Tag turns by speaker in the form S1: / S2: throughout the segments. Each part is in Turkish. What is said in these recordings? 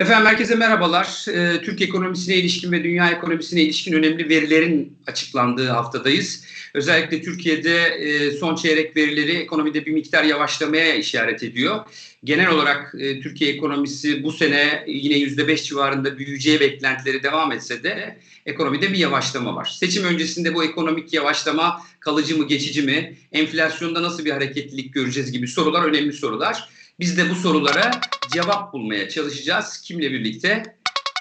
S1: Efendim herkese merhabalar. Ee, Türk ekonomisine ilişkin ve dünya ekonomisine ilişkin önemli verilerin açıklandığı haftadayız. Özellikle Türkiye'de e, son çeyrek verileri ekonomide bir miktar yavaşlamaya işaret ediyor. Genel olarak e, Türkiye ekonomisi bu sene yine %5 civarında büyüyeceği beklentileri devam etse de ekonomide bir yavaşlama var. Seçim öncesinde bu ekonomik yavaşlama kalıcı mı geçici mi? Enflasyonda nasıl bir hareketlilik göreceğiz gibi sorular önemli sorular. Biz de bu sorulara cevap bulmaya çalışacağız. Kimle birlikte?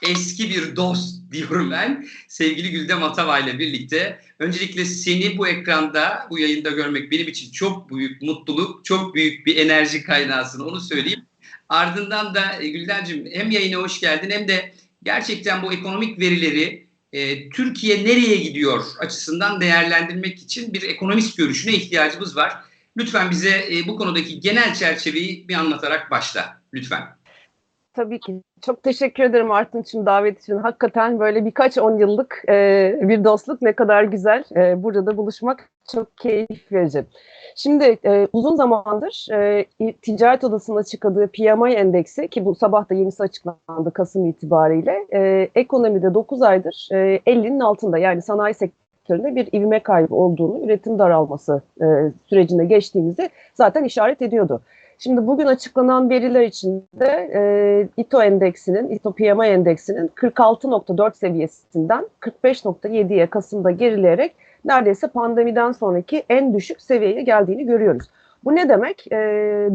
S1: Eski bir dost diyorum ben. Sevgili Güldem Atava ile birlikte. Öncelikle seni bu ekranda, bu yayında görmek benim için çok büyük mutluluk, çok büyük bir enerji kaynağısın onu söyleyeyim. Ardından da e, Güldencim hem yayına hoş geldin hem de gerçekten bu ekonomik verileri e, Türkiye nereye gidiyor açısından değerlendirmek için bir ekonomist görüşüne ihtiyacımız var. Lütfen bize e, bu konudaki genel çerçeveyi bir anlatarak başla. Lütfen.
S2: Tabii ki. Çok teşekkür ederim Artun için davet için. Hakikaten böyle birkaç on yıllık e, bir dostluk ne kadar güzel. E, burada da buluşmak çok keyif verici. Şimdi e, uzun zamandır e, ticaret odasının açıkladığı PMI endeksi ki bu sabah da yenisi açıklandı Kasım itibariyle e, ekonomide 9 aydır e, 50'nin altında yani sanayi sektöründe bir ivme kaybı olduğunu, üretim daralması e, sürecinde geçtiğimizi zaten işaret ediyordu. Şimdi bugün açıklanan veriler içinde e, İTO endeksinin, İTO PMI endeksinin 46.4 seviyesinden 45.7'ye Kasım'da gerileyerek neredeyse pandemiden sonraki en düşük seviyeye geldiğini görüyoruz. Bu ne demek? E,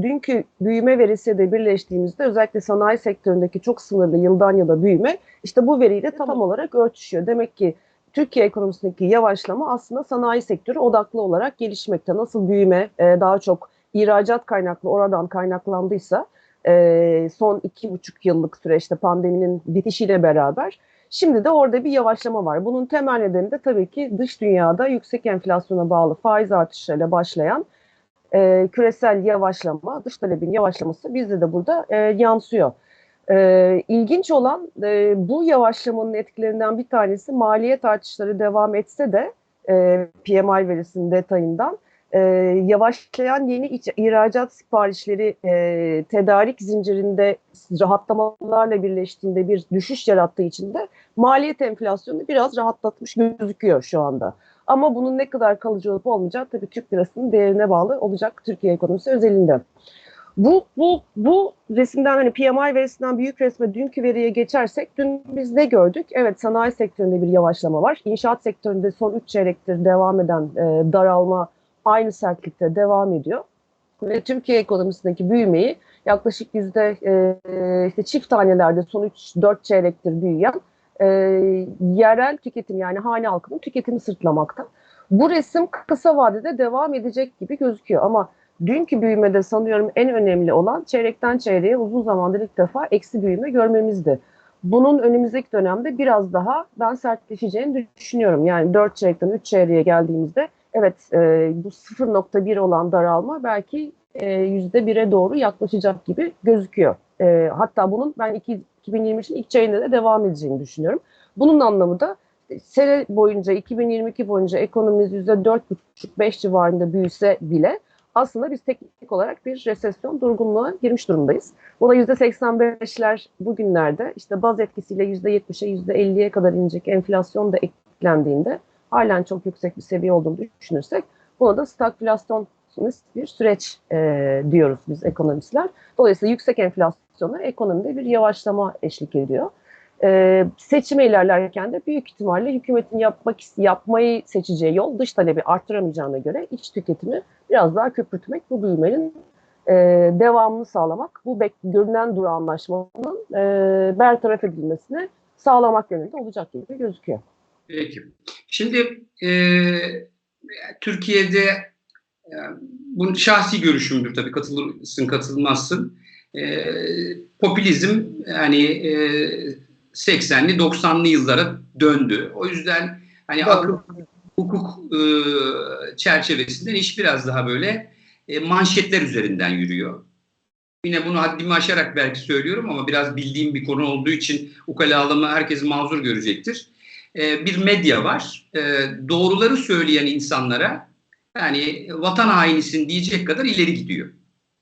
S2: dünkü büyüme verisiyle de birleştiğimizde özellikle sanayi sektöründeki çok sınırlı yıldan yıla büyüme işte bu veriyle tam olarak örtüşüyor. Demek ki Türkiye ekonomisindeki yavaşlama aslında sanayi sektörü odaklı olarak gelişmekte. Nasıl büyüme e, daha çok ihracat kaynaklı oradan kaynaklandıysa e, son iki buçuk yıllık süreçte pandeminin bitişiyle beraber şimdi de orada bir yavaşlama var. Bunun temel nedeni de tabii ki dış dünyada yüksek enflasyona bağlı faiz artışlarıyla başlayan e, küresel yavaşlama, dış talebin yavaşlaması bizde de burada e, yansıyor. E, ilginç olan e, bu yavaşlamanın etkilerinden bir tanesi maliyet artışları devam etse de e, PMI verisinin detayından e, yavaşlayan yeni iç, ihracat siparişleri e, tedarik zincirinde rahatlamalarla birleştiğinde bir düşüş yarattığı için de maliyet enflasyonu biraz rahatlatmış gözüküyor şu anda. Ama bunun ne kadar kalıcı olup olmayacağı tabii Türk lirasının değerine bağlı olacak Türkiye ekonomisi özelinde. Bu, bu, bu resimden hani PMI verisinden büyük resme dünkü veriye geçersek dün biz ne gördük? Evet sanayi sektöründe bir yavaşlama var. İnşaat sektöründe son 3 çeyrektir devam eden e, daralma aynı sertlikte devam ediyor. Ve Türkiye ekonomisindeki büyümeyi yaklaşık yüzde e, işte çift tanelerde son 3-4 çeyrektir büyüyen e, yerel tüketim yani hane halkının tüketimi sırtlamakta. Bu resim kısa vadede devam edecek gibi gözüküyor ama dünkü büyümede sanıyorum en önemli olan çeyrekten çeyreğe uzun zamandır ilk defa eksi büyüme görmemizdi. Bunun önümüzdeki dönemde biraz daha ben sertleşeceğini düşünüyorum. Yani 4 çeyrekten 3 çeyreğe geldiğimizde evet e, bu 0.1 olan daralma belki e, %1'e doğru yaklaşacak gibi gözüküyor. E, hatta bunun ben 2023'ün ilk çeyreğinde de devam edeceğini düşünüyorum. Bunun anlamı da sene boyunca 2022 boyunca ekonomimiz %4,5-5 civarında büyüse bile aslında biz teknik olarak bir resesyon durgunluğa girmiş durumdayız. Buna %85'ler bugünlerde işte baz etkisiyle %70'e %50'ye kadar inecek enflasyon da eklendiğinde halen çok yüksek bir seviye olduğunu düşünürsek buna da stagflasyonist bir süreç e, diyoruz biz ekonomistler. Dolayısıyla yüksek enflasyonlar ekonomide bir yavaşlama eşlik ediyor. E, seçime ilerlerken de büyük ihtimalle hükümetin yapmak yapmayı seçeceği yol dış talebi arttıramayacağına göre iç tüketimi biraz daha köpürtmek, bu büyümenin e, devamını sağlamak, bu görünen duru anlaşmanın e, bertaraf edilmesini sağlamak yönünde olacak gibi gözüküyor.
S1: Peki. Şimdi e, Türkiye'de e, bu şahsi görüşümdür tabii katılırsın katılmazsın. E, popülizm yani e, 80'li 90'lı yıllara döndü. O yüzden hani akıl hukuk e, çerçevesinden iş biraz daha böyle e, manşetler üzerinden yürüyor. Yine bunu haddimi aşarak belki söylüyorum ama biraz bildiğim bir konu olduğu için ukalalığımı herkes mazur görecektir. E, bir medya var. E, doğruları söyleyen insanlara yani vatan hainisin diyecek kadar ileri gidiyor.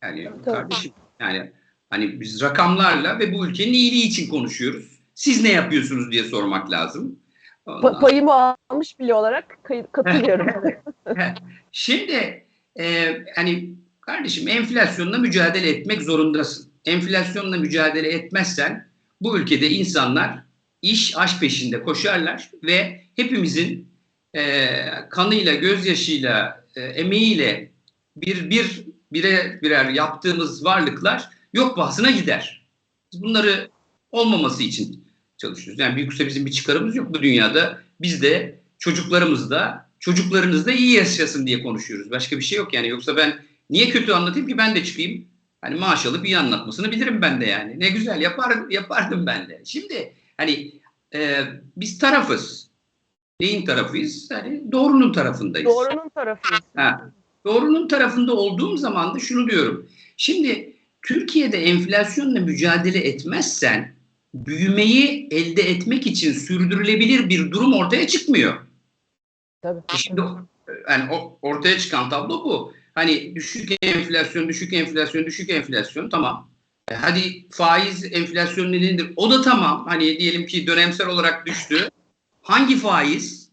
S1: Yani Tabii. kardeşim yani Hani biz rakamlarla ve bu ülkenin iyiliği için konuşuyoruz. Siz ne yapıyorsunuz diye sormak lazım.
S3: Pa- payımı almış bile olarak katılıyorum.
S1: Şimdi e, hani kardeşim enflasyonla mücadele etmek zorundasın. Enflasyonla mücadele etmezsen bu ülkede insanlar iş aş peşinde koşarlar ve hepimizin e, kanıyla, gözyaşıyla, e, emeğiyle bir bir bire birer yaptığımız varlıklar yok bahsına gider. Bunları olmaması için çalışıyoruz. Yani büyükse bizim bir çıkarımız yok bu dünyada. Biz de çocuklarımız da çocuklarınız da iyi yaşasın diye konuşuyoruz. Başka bir şey yok yani. Yoksa ben niye kötü anlatayım ki ben de çıkayım. Hani maaş alıp iyi anlatmasını bilirim ben de yani. Ne güzel yaparım, yapardım ben de. Şimdi hani e, biz tarafız. Neyin tarafıyız? Hani doğrunun tarafındayız.
S3: Doğrunun tarafıyız.
S1: Ha, doğrunun tarafında olduğum zaman da şunu diyorum. Şimdi Türkiye'de enflasyonla mücadele etmezsen büyümeyi elde etmek için sürdürülebilir bir durum ortaya çıkmıyor.
S3: Tabii.
S1: E Şimdi yani ortaya çıkan tablo bu. Hani düşük enflasyon, düşük enflasyon, düşük enflasyon tamam. E hadi faiz enflasyon nedenidir. O da tamam. Hani diyelim ki dönemsel olarak düştü. Hangi faiz?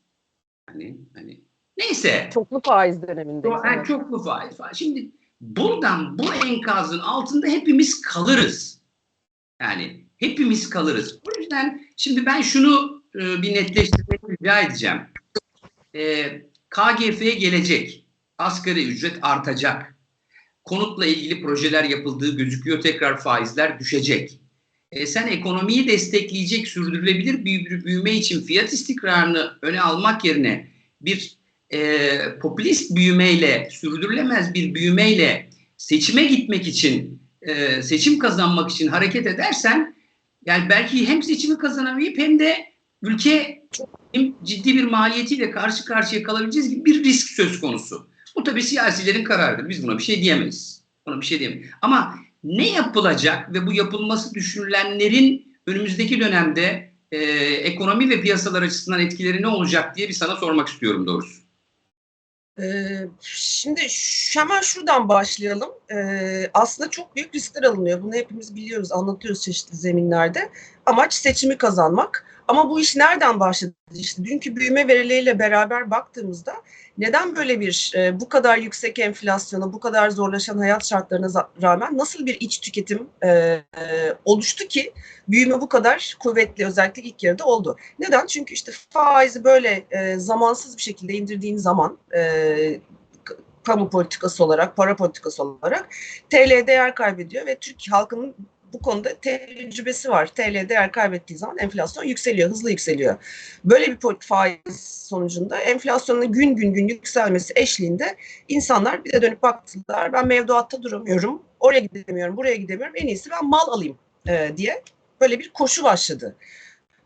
S1: Hani hani neyse.
S3: Çoklu faiz dönemindeyiz.
S1: Yani çoklu faiz falan. Şimdi buradan bu enkazın altında hepimiz kalırız. Yani hepimiz kalırız. O yüzden şimdi ben şunu e, bir netleştirmek rica edeceğim. E, KGF gelecek. Asgari ücret artacak. Konutla ilgili projeler yapıldığı gözüküyor. Tekrar faizler düşecek. E, sen ekonomiyi destekleyecek sürdürülebilir bir büyüme için fiyat istikrarını öne almak yerine bir e, popülist büyümeyle, sürdürülemez bir büyümeyle seçime gitmek için, e, seçim kazanmak için hareket edersen, yani belki hem seçimi kazanamayıp hem de ülke hem ciddi bir maliyetiyle karşı karşıya kalabileceğiz gibi bir risk söz konusu. Bu tabii siyasilerin kararıdır. Biz buna bir şey diyemeyiz. Buna bir şey diyemeyiz. Ama ne yapılacak ve bu yapılması düşünülenlerin önümüzdeki dönemde e, ekonomi ve piyasalar açısından etkileri ne olacak diye bir sana sormak istiyorum doğrusu.
S2: Ee, Şimdi hemen şuradan başlayalım. Ee, aslında çok büyük riskler alınıyor. Bunu hepimiz biliyoruz, anlatıyoruz çeşitli zeminlerde. Amaç seçimi kazanmak. Ama bu iş nereden başladı? İşte dünkü büyüme verileriyle beraber baktığımızda neden böyle bir e, bu kadar yüksek enflasyona, bu kadar zorlaşan hayat şartlarına rağmen nasıl bir iç tüketim e, e, oluştu ki büyüme bu kadar kuvvetli özellikle ilk yarıda oldu. Neden? Çünkü işte faizi böyle e, zamansız bir şekilde indirdiğin zaman e, kamu politikası olarak, para politikası olarak TL değer kaybediyor ve Türk halkının bu konuda tecrübesi var. TL değer kaybettiği zaman enflasyon yükseliyor, hızlı yükseliyor. Böyle bir faiz sonucunda enflasyonun gün gün gün yükselmesi eşliğinde insanlar bir de dönüp baktılar. Ben mevduatta duramıyorum, oraya gidemiyorum, buraya gidemiyorum. En iyisi ben mal alayım e, diye böyle bir koşu başladı.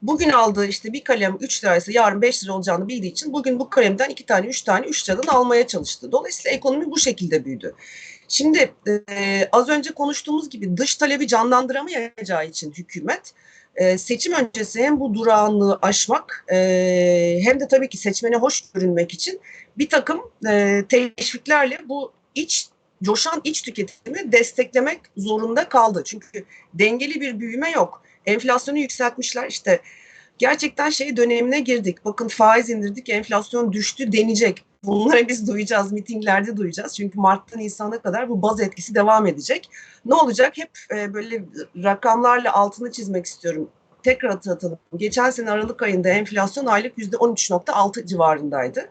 S2: Bugün aldığı işte bir kalem 3 liraysa yarın 5 lira olacağını bildiği için bugün bu kalemden 2 tane 3 tane 3 liradan almaya çalıştı. Dolayısıyla ekonomi bu şekilde büyüdü. Şimdi e, az önce konuştuğumuz gibi dış talebi canlandıramayacağı için hükümet e, seçim öncesi hem bu durağanlığı aşmak e, hem de tabii ki seçmene hoş görünmek için bir takım e, teşviklerle bu iç coşan iç tüketimi desteklemek zorunda kaldı. Çünkü dengeli bir büyüme yok. Enflasyonu yükseltmişler işte gerçekten şey dönemine girdik. Bakın faiz indirdik, enflasyon düştü denecek. Bunları biz duyacağız, mitinglerde duyacağız. Çünkü Mart'tan Nisan'a kadar bu baz etkisi devam edecek. Ne olacak? Hep e, böyle rakamlarla altını çizmek istiyorum. Tekrar hatırlatalım. Geçen sene Aralık ayında enflasyon aylık %13.6 civarındaydı.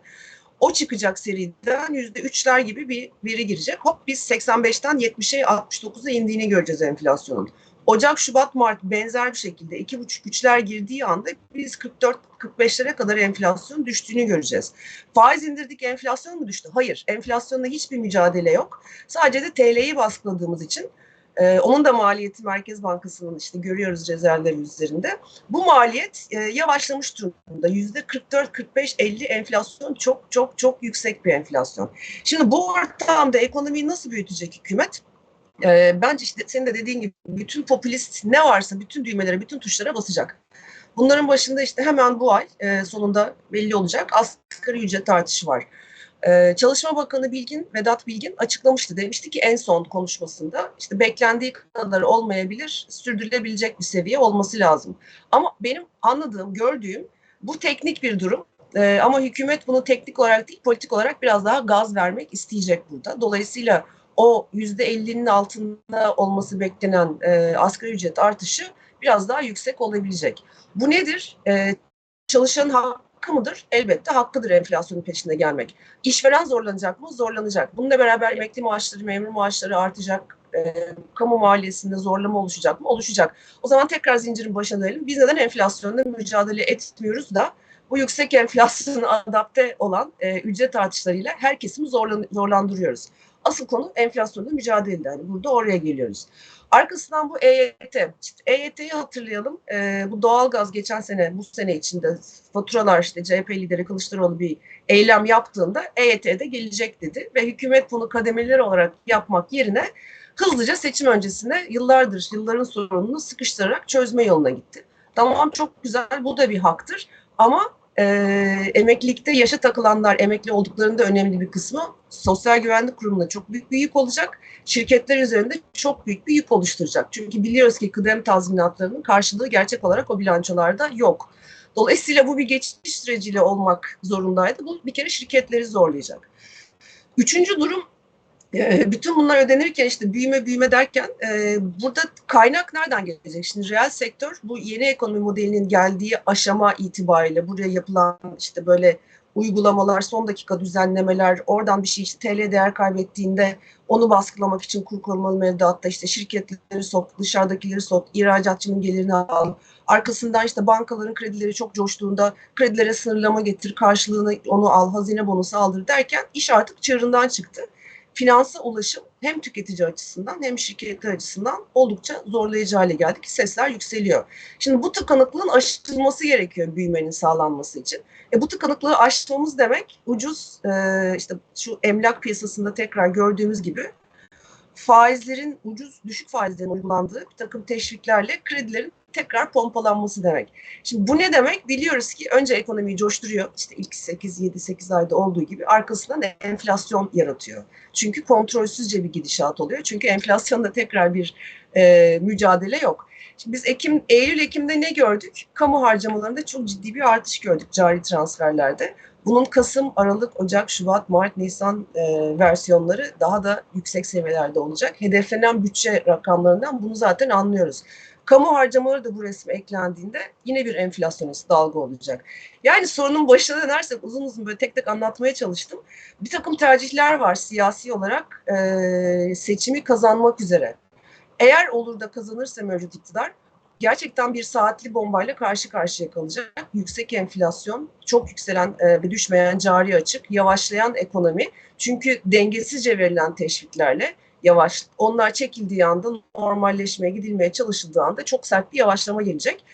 S2: O çıkacak seriden %3'ler gibi bir veri girecek. Hop biz 85'ten 70'e 69'a indiğini göreceğiz enflasyonun. Ocak, Şubat, Mart benzer bir şekilde iki buçuk üçler girdiği anda biz 44-45'lere kadar enflasyon düştüğünü göreceğiz. Faiz indirdik enflasyon mu düştü? Hayır. Enflasyonla hiçbir mücadele yok. Sadece de TL'yi baskıladığımız için e, onun da maliyeti Merkez Bankası'nın işte görüyoruz rezervleri üzerinde. Bu maliyet e, yavaşlamış durumda. Yüzde 44, 45, 50 enflasyon çok çok çok yüksek bir enflasyon. Şimdi bu ortamda ekonomiyi nasıl büyütecek hükümet? E, bence işte senin de dediğin gibi bütün popülist ne varsa bütün düğmelere, bütün tuşlara basacak. Bunların başında işte hemen bu ay e, sonunda belli olacak asgari ücret artışı var. Ee, Çalışma Bakanı Bilgin, Vedat Bilgin açıklamıştı. Demişti ki en son konuşmasında işte beklendiği kadar olmayabilir, sürdürülebilecek bir seviye olması lazım. Ama benim anladığım, gördüğüm bu teknik bir durum. Ee, ama hükümet bunu teknik olarak değil, politik olarak biraz daha gaz vermek isteyecek burada. Dolayısıyla o yüzde 50'nin altında olması beklenen e, asgari ücret artışı biraz daha yüksek olabilecek. Bu nedir? E, çalışanın hakkı mıdır? Elbette hakkıdır enflasyonun peşinde gelmek. İşveren zorlanacak mı? Zorlanacak. Bununla beraber emekli maaşları, memur maaşları artacak. E, kamu maliyesinde zorlama oluşacak mı? Oluşacak. O zaman tekrar zincirin başına dönelim. Biz neden enflasyonla mücadele etmiyoruz da bu yüksek enflasyona adapte olan e, ücret artışlarıyla her kesimi zorlan, zorlandırıyoruz. Asıl konu enflasyonla mücadele. Yani burada oraya geliyoruz. Arkasından bu EYT. İşte EYT'yi hatırlayalım. E, bu doğalgaz geçen sene, bu sene içinde faturalar işte CHP lideri Kılıçdaroğlu bir eylem yaptığında EYT'de gelecek dedi. Ve hükümet bunu kademeleri olarak yapmak yerine hızlıca seçim öncesine yıllardır, yılların sorununu sıkıştırarak çözme yoluna gitti. Tamam çok güzel, bu da bir haktır. Ama e, emeklilikte yaşa takılanlar, emekli olduklarında önemli bir kısmı sosyal güvenlik kurumuna çok büyük bir yük olacak. Şirketler üzerinde çok büyük bir yük oluşturacak. Çünkü biliyoruz ki kıdem tazminatlarının karşılığı gerçek olarak o bilançolarda yok. Dolayısıyla bu bir geçiş süreciyle olmak zorundaydı. Bu bir kere şirketleri zorlayacak. Üçüncü durum bütün bunlar ödenirken işte büyüme büyüme derken e, burada kaynak nereden gelecek? Şimdi reel sektör bu yeni ekonomi modelinin geldiği aşama itibariyle buraya yapılan işte böyle uygulamalar, son dakika düzenlemeler, oradan bir şey işte TL değer kaybettiğinde onu baskılamak için kur korumalı mevduatta işte şirketleri sok, dışarıdakileri sok, ihracatçının gelirini al. Arkasından işte bankaların kredileri çok coştuğunda kredilere sınırlama getir, karşılığını onu al, hazine bonusu aldır derken iş artık çığırından çıktı finansa ulaşım hem tüketici açısından hem şirketler açısından oldukça zorlayıcı hale geldi ki sesler yükseliyor. Şimdi bu tıkanıklığın aşılması gerekiyor büyümenin sağlanması için. E bu tıkanıklığı aşmamız demek ucuz e, işte şu emlak piyasasında tekrar gördüğümüz gibi faizlerin ucuz düşük faizlerin uygulandığı bir takım teşviklerle kredilerin tekrar pompalanması demek. Şimdi bu ne demek? Biliyoruz ki önce ekonomiyi coşturuyor. İşte ilk 8-7-8 ayda olduğu gibi arkasından enflasyon yaratıyor. Çünkü kontrolsüzce bir gidişat oluyor. Çünkü enflasyonda tekrar bir e, mücadele yok. Şimdi biz Ekim, Eylül-Ekim'de ne gördük? Kamu harcamalarında çok ciddi bir artış gördük cari transferlerde. Bunun Kasım, Aralık, Ocak, Şubat, Mart, Nisan e, versiyonları daha da yüksek seviyelerde olacak. Hedeflenen bütçe rakamlarından bunu zaten anlıyoruz. Kamu harcamaları da bu resme eklendiğinde yine bir enflasyonist dalga olacak. Yani sorunun başına dönersek uzun uzun böyle tek tek anlatmaya çalıştım. Bir takım tercihler var siyasi olarak e, seçimi kazanmak üzere. Eğer olur da kazanırsa mevcut iktidar gerçekten bir saatli bombayla karşı karşıya kalacak. Yüksek enflasyon, çok yükselen ve düşmeyen cari açık, yavaşlayan ekonomi. Çünkü dengesizce verilen teşviklerle yavaş onlar çekildiği anda normalleşmeye gidilmeye çalışıldığı anda çok sert bir yavaşlama gelecek.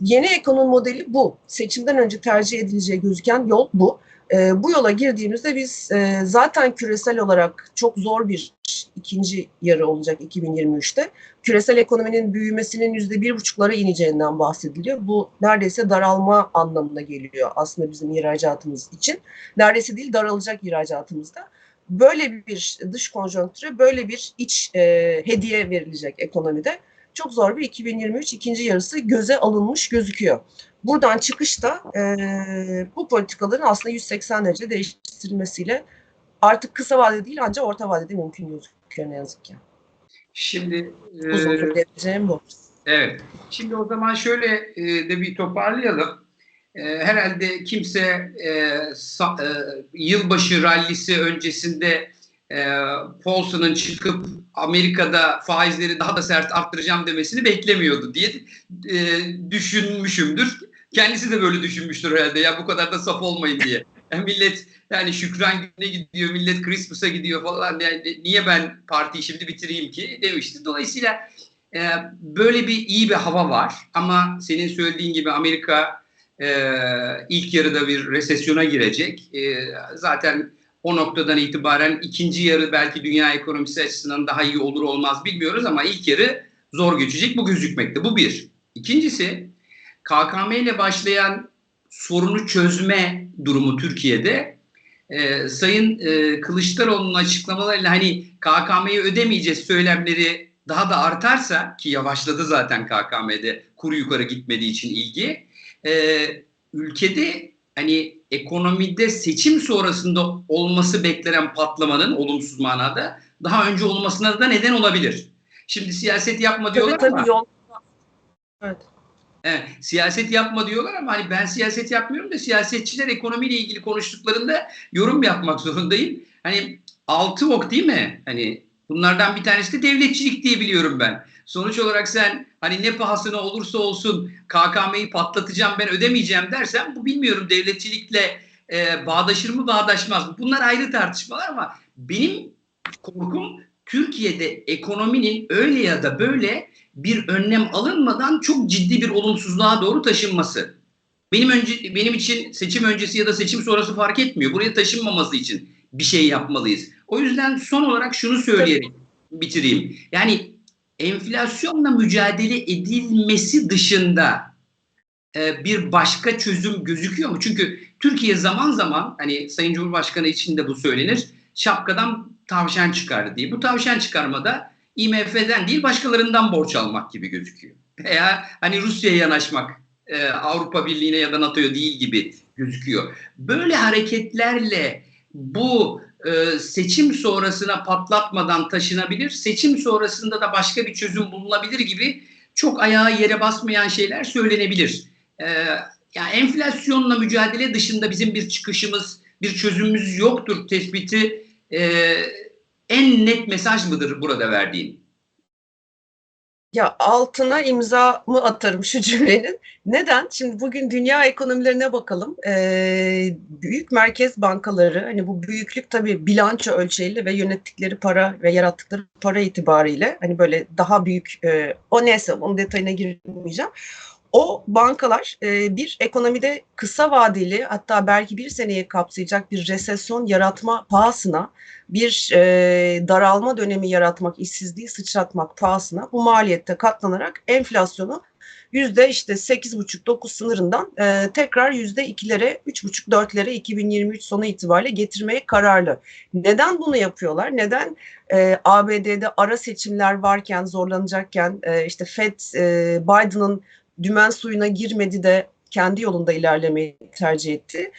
S2: Yeni ekonomi modeli bu. Seçimden önce tercih edileceği gözüken yol bu. E, bu yola girdiğimizde biz e, zaten küresel olarak çok zor bir ikinci yarı olacak 2023'te. Küresel ekonominin büyümesinin yüzde bir buçuklara ineceğinden bahsediliyor. Bu neredeyse daralma anlamına geliyor aslında bizim ihracatımız için. Neredeyse değil daralacak ihracatımızda böyle bir dış konjonktüre böyle bir iç e, hediye verilecek ekonomide. Çok zor bir 2023 ikinci yarısı göze alınmış gözüküyor. Buradan çıkışta e, bu politikaların aslında 180 derece değiştirilmesiyle artık kısa vadede değil ancak orta vadede mümkün gözüküyor ne yazık ki.
S1: Şimdi
S2: uzun e, bu.
S1: Evet. Şimdi o zaman şöyle e, de bir toparlayalım. E, herhalde kimse e, sa, e, yılbaşı rallisi öncesinde e, Paulson'ın çıkıp Amerika'da faizleri daha da sert arttıracağım demesini beklemiyordu diye e, düşünmüşümdür. Kendisi de böyle düşünmüştür herhalde ya bu kadar da saf olmayın diye. Yani millet yani Şükran Günü'ne gidiyor, millet Christmas'a gidiyor falan. Yani niye ben partiyi şimdi bitireyim ki demişti. Dolayısıyla e, böyle bir iyi bir hava var. Ama senin söylediğin gibi Amerika e, ilk yarıda bir resesyona girecek. E, zaten o noktadan itibaren ikinci yarı belki dünya ekonomisi açısından daha iyi olur olmaz bilmiyoruz ama ilk yarı zor geçecek bu gözükmekte. Bu bir. İkincisi KKM ile başlayan sorunu çözme durumu Türkiye'de e, Sayın e, Kılıçdaroğlu'nun açıklamalarıyla hani KKM'yi ödemeyeceğiz söylemleri daha da artarsa ki yavaşladı zaten KKM'de kuru yukarı gitmediği için ilgi e, ülkede hani ekonomide seçim sonrasında olması beklenen patlamanın olumsuz manada daha önce olmasına da neden olabilir. Şimdi siyaset yapma diyorlar
S2: Tabii
S1: ama
S2: tabii yol. Evet.
S1: Evet, siyaset yapma diyorlar ama hani ben siyaset yapmıyorum da siyasetçiler ekonomiyle ilgili konuştuklarında yorum yapmak zorundayım. Hani altı ok değil mi? Hani bunlardan bir tanesi de devletçilik diye biliyorum ben. Sonuç olarak sen hani ne pahasına olursa olsun KKM'yi patlatacağım ben ödemeyeceğim dersen bu bilmiyorum devletçilikle e, bağdaşır mı bağdaşmaz mı? Bunlar ayrı tartışmalar ama benim korkum Türkiye'de ekonominin öyle ya da böyle bir önlem alınmadan çok ciddi bir olumsuzluğa doğru taşınması. Benim önce benim için seçim öncesi ya da seçim sonrası fark etmiyor. Buraya taşınmaması için bir şey yapmalıyız. O yüzden son olarak şunu söyleyerek bitireyim. Yani enflasyonla mücadele edilmesi dışında e, bir başka çözüm gözüküyor mu? Çünkü Türkiye zaman zaman hani Sayın Cumhurbaşkanı için de bu söylenir. Şapkadan tavşan çıkardı diye. Bu tavşan çıkarmada IMF'den değil başkalarından borç almak gibi gözüküyor. Veya hani Rusya'ya yanaşmak e, Avrupa Birliği'ne ya da NATO'ya değil gibi gözüküyor. Böyle hareketlerle bu e, seçim sonrasına patlatmadan taşınabilir, seçim sonrasında da başka bir çözüm bulunabilir gibi çok ayağı yere basmayan şeyler söylenebilir. E, yani enflasyonla mücadele dışında bizim bir çıkışımız, bir çözümümüz yoktur tespiti e, en net mesaj mıdır burada verdiğin?
S2: Ya altına imza mı atarım şu cümlenin? Neden? Şimdi bugün dünya ekonomilerine bakalım. Ee, büyük merkez bankaları, hani bu büyüklük tabii bilanço ölçeğiyle ve yönettikleri para ve yarattıkları para itibariyle hani böyle daha büyük, e, o neyse onun detayına girmeyeceğim. O bankalar e, bir ekonomide kısa vadeli hatta belki bir seneyi kapsayacak bir resesyon yaratma pahasına bir e, daralma dönemi yaratmak, işsizliği sıçratmak pahasına bu maliyette katlanarak enflasyonu yüzde işte 8,5-9 sınırından e, tekrar yüzde 2'lere, 3,5-4'lere 2023 sonu itibariyle getirmeye kararlı. Neden bunu yapıyorlar? Neden e, ABD'de ara seçimler varken, zorlanacakken e, işte Fed e, Biden'ın dümen suyuna girmedi de kendi yolunda ilerlemeyi tercih etti.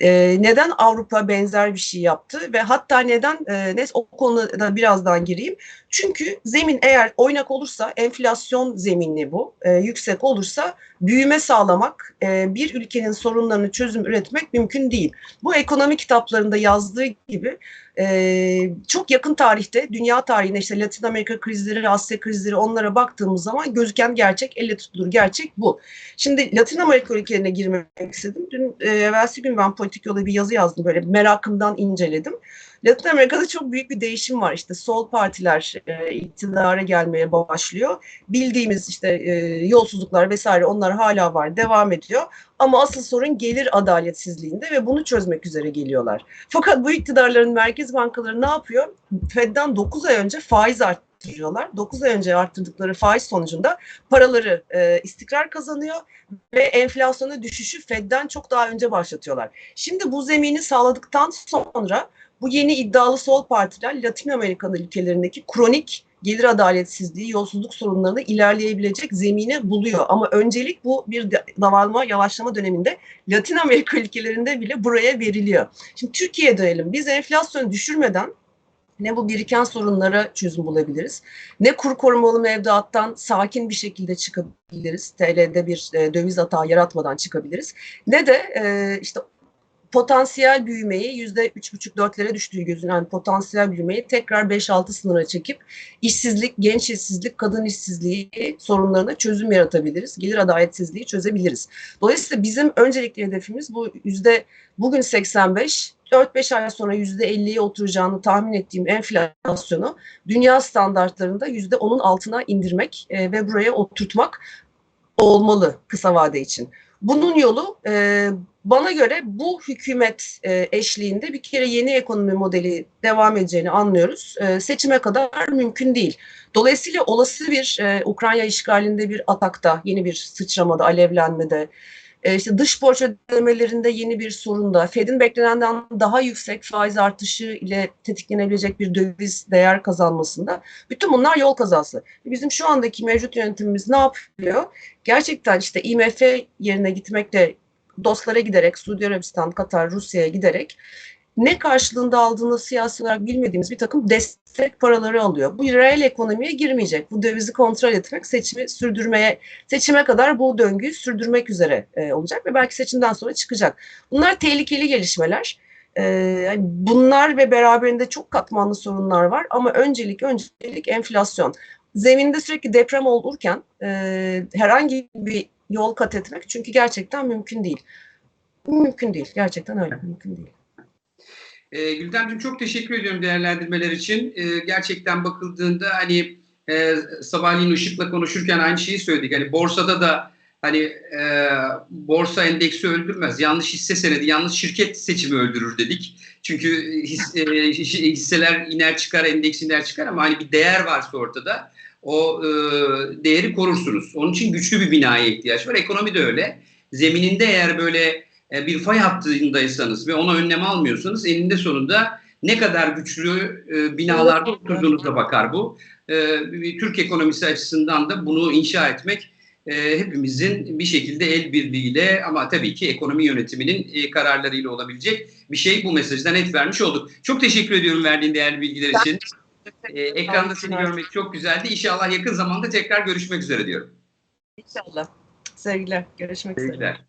S2: Ee, neden Avrupa benzer bir şey yaptı ve hatta neden e, nes o konuda birazdan gireyim. Çünkü zemin eğer oynak olursa enflasyon zeminli bu e, yüksek olursa büyüme sağlamak e, bir ülkenin sorunlarını çözüm üretmek mümkün değil. Bu ekonomi kitaplarında yazdığı gibi e, çok yakın tarihte dünya tarihine işte Latin Amerika krizleri, Asya krizleri onlara baktığımız zaman gözüken gerçek, elle tutulur gerçek bu. Şimdi Latin Amerika ülkelerine girmek istedim. Dün e, evvelsi gün ben politik yola bir yazı yazdım böyle merakımdan inceledim. Latin Amerika'da çok büyük bir değişim var. İşte sol partiler e, iktidara gelmeye başlıyor. Bildiğimiz işte e, yolsuzluklar vesaire onlar hala var, devam ediyor. Ama asıl sorun gelir adaletsizliğinde ve bunu çözmek üzere geliyorlar. Fakat bu iktidarların merkez bankaları ne yapıyor? Fed'den 9 ay önce faiz arttırıyorlar. 9 ay önce arttırdıkları faiz sonucunda paraları e, istikrar kazanıyor ve enflasyona düşüşü Fed'den çok daha önce başlatıyorlar. Şimdi bu zemini sağladıktan sonra bu yeni iddialı sol partiler Latin Amerikan ülkelerindeki kronik gelir adaletsizliği, yolsuzluk sorunlarını ilerleyebilecek zemine buluyor. Ama öncelik bu bir davalma, yavaşlama döneminde Latin Amerika ülkelerinde bile buraya veriliyor. Şimdi Türkiye'ye dönelim. Biz enflasyonu düşürmeden ne bu biriken sorunlara çözüm bulabiliriz, ne kur korumalı mevduattan sakin bir şekilde çıkabiliriz, TL'de bir e, döviz hata yaratmadan çıkabiliriz, ne de e, işte potansiyel büyümeyi yüzde üç buçuk dörtlere düştüğü gözünen potansiyel büyümeyi tekrar 5-6 sınıra çekip işsizlik, genç işsizlik, kadın işsizliği sorunlarına çözüm yaratabiliriz. Gelir adaletsizliği çözebiliriz. Dolayısıyla bizim öncelikli hedefimiz bu yüzde bugün 85 4-5 ay sonra %50'ye oturacağını tahmin ettiğim enflasyonu dünya standartlarında %10'un altına indirmek e, ve buraya oturtmak olmalı kısa vade için. Bunun yolu e, bana göre bu hükümet e, eşliğinde bir kere yeni ekonomi modeli devam edeceğini anlıyoruz. E, seçime kadar mümkün değil. Dolayısıyla olası bir e, Ukrayna işgalinde bir atakta, yeni bir sıçramada, alevlenmede E, işte dış borç ödemelerinde yeni bir sorunda, Fed'in beklenenden daha yüksek faiz artışı ile tetiklenebilecek bir döviz değer kazanmasında bütün bunlar yol kazası. Bizim şu andaki mevcut yönetimimiz ne yapıyor? Gerçekten işte IMF yerine gitmekle dostlara giderek, Suudi Arabistan, Katar, Rusya'ya giderek ne karşılığında aldığını siyasi olarak bilmediğimiz bir takım destek paraları alıyor. Bu reel ekonomiye girmeyecek. Bu dövizi kontrol etmek, seçimi sürdürmeye, seçime kadar bu döngüyü sürdürmek üzere e, olacak ve belki seçimden sonra çıkacak. Bunlar tehlikeli gelişmeler. E, bunlar ve beraberinde çok katmanlı sorunlar var ama öncelik öncelik enflasyon. Zeminde sürekli deprem olurken e, herhangi bir yol kat etmek çünkü gerçekten mümkün değil. Mümkün değil. Gerçekten öyle. Mümkün değil.
S1: E, Gülden'cim çok teşekkür ediyorum değerlendirmeler için. E, gerçekten bakıldığında hani e, sabahleyin Işık'la konuşurken aynı şeyi söyledik. Hani borsada da hani e, borsa endeksi öldürmez. Yanlış hisse senedi, yanlış şirket seçimi öldürür dedik. Çünkü his, e, hisseler iner çıkar, endeks iner çıkar ama hani bir değer varsa ortada o e, değeri korursunuz. Onun için güçlü bir binaya ihtiyaç var. Ekonomi de öyle. Zemininde eğer böyle e, bir fay hattındaysanız ve ona önlem almıyorsanız eninde sonunda ne kadar güçlü e, binalarda oturduğunuza bakar bu. E, Türk ekonomisi açısından da bunu inşa etmek e, hepimizin bir şekilde el birliğiyle ama tabii ki ekonomi yönetiminin e, kararlarıyla olabilecek bir şey. Bu mesajdan net vermiş olduk. Çok teşekkür ediyorum verdiğin değerli bilgiler için. E, ekranda seni görmek çok güzeldi. İnşallah yakın zamanda tekrar görüşmek üzere diyorum.
S2: İnşallah. Sevgiler. Görüşmek üzere.
S1: Sevgiler.